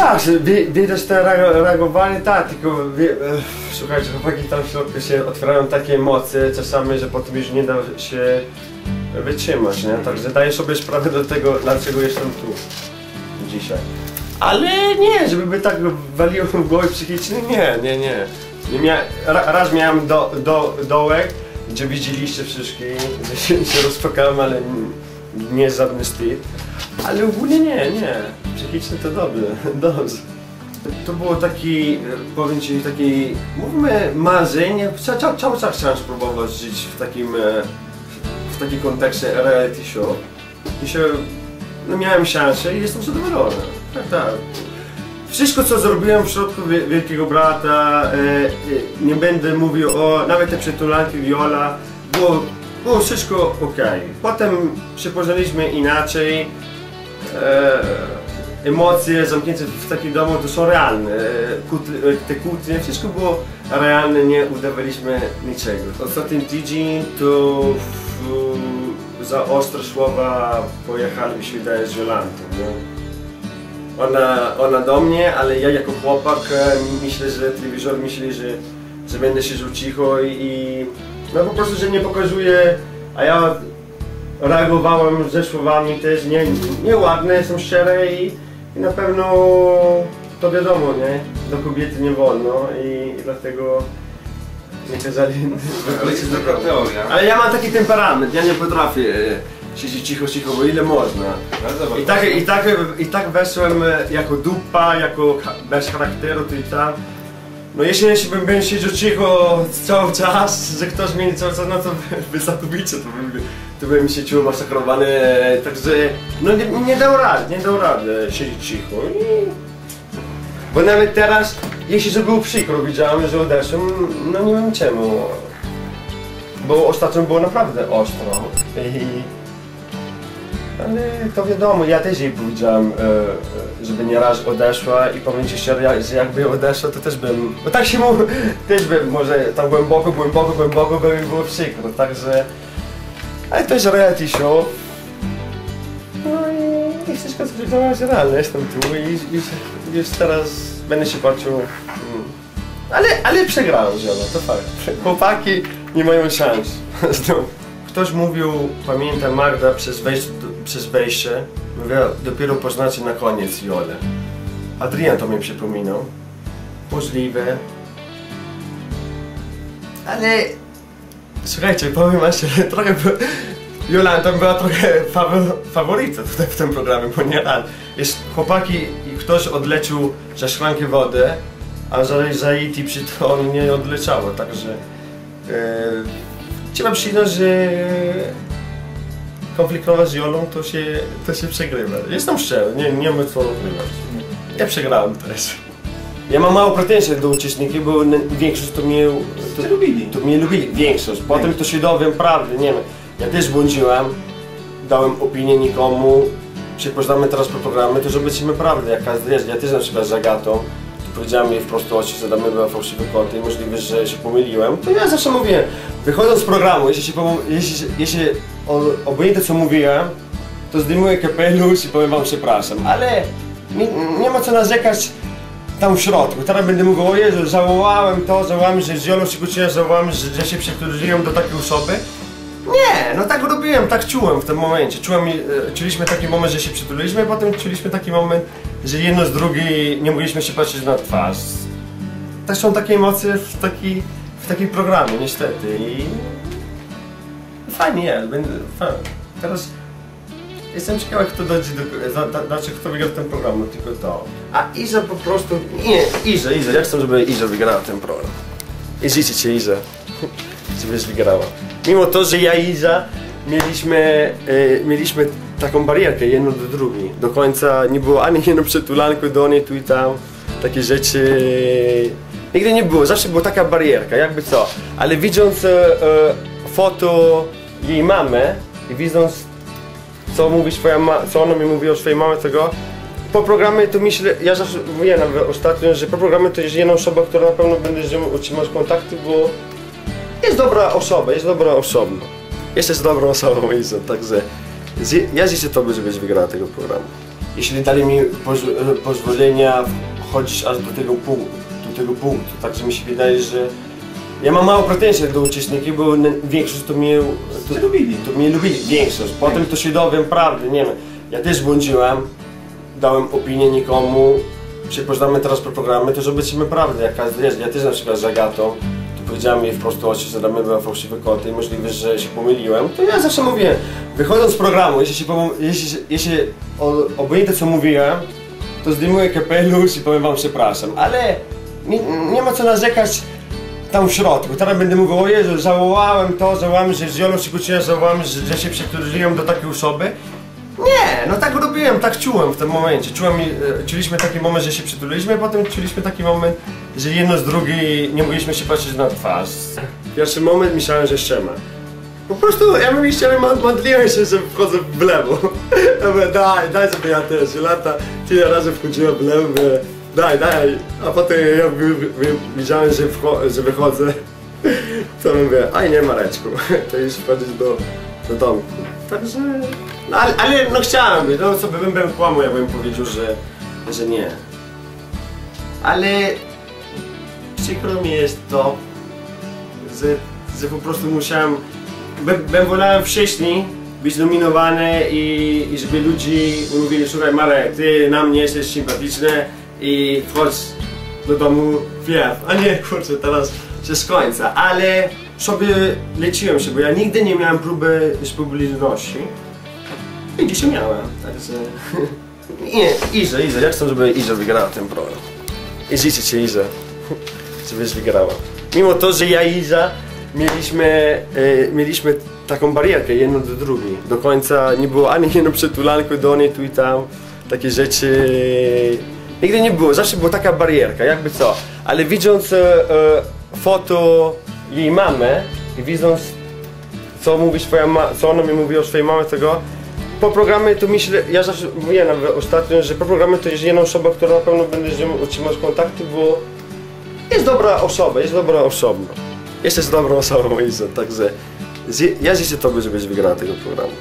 tak, że wi- widać te reag- reagowanie, tak, tylko wie, e, słuchajcie, chłopaki tam w środku się otwierają takie emocje czasami, że potem już nie da się wytrzymać, nie? Także daję sobie sprawę do tego, dlaczego jestem tu dzisiaj. Ale nie, żeby by tak waliło w głowę psychicznie, nie, nie, nie. nie mia, ra, raz miałem do, do, dołek, gdzie widzieliście wszystkich, że się, się rozpakałem, ale n- nie jest żadny wstyd. Ale ogólnie nie, nie. Psychicznie to dobrze, dobrze. To było taki, powiem Ci, taki, mówmy marzenie, Ca- ca- cały czas chciałem spróbować żyć w takim, e, w takim kontekście reality show. I się, no miałem szansę i jestem zadowolony. Tak, tak. Wszystko co zrobiłem w środku Wie- Wielkiego Brata, e, e, nie będę mówił o, nawet te przytulanki Viola, było, było wszystko ok. Potem się inaczej, e, emocje zamknięte w takim domu to są realne. E, e, Te kłótnie, wszystko było realne, nie udawaliśmy niczego. Ostatni tydzień to w, za ostre słowa pojechaliśmy wydaje z Jolantą. Nie? Ona, ona do mnie, ale ja jako chłopak myślę, że telewizor myśli, że, że będę siedział cicho i no po prostu, że nie pokazuje, a ja reagowałem ze słowami też nie, nieładne, są szczere i, i na pewno to wiadomo, nie? Do kobiety nie wolno i, i dlatego nie kazali Ale jest dobra teoria. Ale ja mam taki temperament, ja nie potrafię e, siedzieć cicho, cicho, bo ile można. Zobacz, I tak, i tak, i tak weszłem e, jako dupa, jako bez charakteru tu i tam. No jeśli, bym, siedział cicho cały czas, że ktoś mnie cały czas, no to wy zakubicie, to bym, to bym się czuł masakrowany, także no nie, nie dał rady, nie dał rady siedzieć cicho. Bo nawet teraz, jeśli że było przykro, widziałem, że odeszłem, no nie wiem czemu. Bo ostatnio było naprawdę ostro. I... Ale to wiadomo, ja też jej powiedziałem, e, e, żeby nie raz odeszła i powiem szczerze, że jakby odeszła, to też bym, bo tak się mówi, też bym może tam głęboko, głęboko, głęboko by mi było przykro, także, ale to jest reality show. No i, i wszystko co powiedziałem jest realne, jestem tu i już, już teraz będę się patrzył, mm. ale, ale przegrałem Ziola, to fakt. Chłopaki nie mają szans. Ktoś mówił, pamiętam Magda przez wejście, przez wejście mówiła, dopiero poznacie na koniec Jolę. Adrian to mi przypominał. Możliwe. Ale... Słuchajcie, powiem szczerze, trochę... Jolanta była trochę fawo- faworyta tutaj w tym programie, bo nie raz. Jest chłopaki i ktoś odlecił za szklankę wody, a za, za IT przy to on nie odleciało, także... E, trzeba przyznać, że konfliktować z Jolą to się, to się przegrywa. Jestem szczery, nie, nie mam co ukrywać. Ja przegrałem też. Ja mam mało pretensji do uczestników, bo większość to mnie, to, lubili. to mnie lubili. Większość. Potem to się dowiem prawdy, nie wiem. Ja też błądziłem, dałem opinię nikomu. Się poznamy teraz po programie, to zobaczymy prawdę, jaka jest. Ja też na przykład z Agatą, to powiedziałem jej wprost oczy, że mnie była fałszywy kąt i możliwe, że się pomyliłem. To ja zawsze mówię, wychodząc z programu, jeśli się jeśli, jeśli o- co mówiłem, to zdejmuję kapelusz i powiem wam przepraszam, ale nie, nie ma co narzekać tam w środku. Teraz będę mówił, o Jezu, żałowałem to, żałowałem, że z się kłóciłem, żałowałem, że, że się przytuliłem do takiej osoby. Nie, no tak robiłem, tak czułem w tym momencie. Czułem, e, czuliśmy taki moment, że się przytuliliśmy, a potem czuliśmy taki moment, że jedno z drugiej nie mogliśmy się patrzeć na twarz. Też są takie emocje w, taki, w takim programie, niestety. I fajnie jest, będę, fajnie. Teraz jestem ciekawy, kto dojdzie do, znaczy kto wygra ten program, no tylko to. A Iza po prostu, nie, Iza, Iza, ja chcę, żeby Iza wygrała ten program. I życzę Ci Iza, żebyś wygrała. Mimo to, że ja i Iza mieliśmy, e, mieliśmy taką barierkę jedną do drugiej. Do końca nie było ani jedną przytulankę do niej tu i tam. Takie rzeczy nigdy nie było. Zawsze była taka barierka, jakby co. Ale widząc e, e, foto jej mamy i widząc co mówi swoja ma- co ona mi mówi o swojej mamie tego po programie to myślę, ja zawsze mówiłem ostatnio, że po programie to jest jedna osoba, która na pewno będzie z nią utrzymać kontakty, bo jest dobra osoba, jest dobra osoba. Jesteś dobrą osobą, Izo, także ja życzę Tobie, żebyś wygrała tego programu. jeśli dali mi poz- pozwolenia chodzić aż do tego punktu, do tego punktu, także mi się wydaje, że ja mam mało pretensji do uczestników, bo większość to mnie, to, lubili. to mnie lubili, większość. Potem to się dowiem prawdy, nie wiem. Ja też błądziłem, dałem opinię nikomu, przypoznamy teraz po programie, to zobaczymy prawdę, jaka jest. Ja też na przykład z Agatą, to powiedziałem jej wprost oczy, że mnie była fałszywe koty i możliwe, że się pomyliłem. To ja zawsze mówię, wychodząc z programu, jeśli się jeśli, jeśli obojętnie co mówiłem, to zdejmuję kapelusz i powiem wam przepraszam, ale nie, nie ma co narzekać tam w środku. Teraz będę mówił, o Jezu, żałowałem to, żałowałem, że z Jolą się kłóciłem, że, że się przytuliłem do takiej osoby. Nie, no tak robiłem, tak czułem w tym momencie. Czułem, e, czuliśmy taki moment, że się przytuliliśmy, potem czuliśmy taki moment, że jedno z drugiej nie mogliśmy się patrzeć na twarz. Pierwszy moment myślałem, że ściema. Po prostu ja bym chciał, modliłem się, że wchodzę w lewo. Ja daj, daj sobie ja też. Lata tyle razy wchodziłem w lewo, daj, daj. A potem ja wi- wi- widziałem, że, że wychodzę. To mówię, aj nie Mareczku, to już wchodzić do, do domku. Także, no, ale, ale no chciałem być, no co by bym, bym kłamał, jakbym powiedział, że, że nie. Ale przykro mi jest to, że, że po prostu musiałem, bym, bym wolałem wcześniej być nominowany i, i żeby ludzie mówili, słuchaj Marek, ty na mnie jesteś sympatyczny i wchodź do domu wpierw, a nie kurczę teraz się z końca, ale sobie leciłem się, bo ja nigdy nie miałem próby z i dzisiaj miałem, także nie, Iza, Iza, ja chcę, żeby Iza wygrała ten program i życzę Ci Iza, żebyś wygrała. Mimo to, że ja i Iza mieliśmy, e, mieliśmy taką barierkę jedno do drugiej. Do końca nie było ani jedno przytulanko do niej tu i tam. Takie rzeczy nigdy nie było. Zawsze była taka barierka, jakby co. Ale widząc e, e, foto jej mamy i widząc co mówi swoja ma- co ona mi mówi o swojej mamie tego po programie to myślę, ja zawsze mówiłem nawet ostatnio, że po programie to jest jedna osoba, która na pewno będzie z nią utrzymać kontakty, bo jest dobra osoba, jest dobra osoba. Jesteś dobrą osobą, Iza, także ja życzę Tobie, żebyś wygrała tego programu.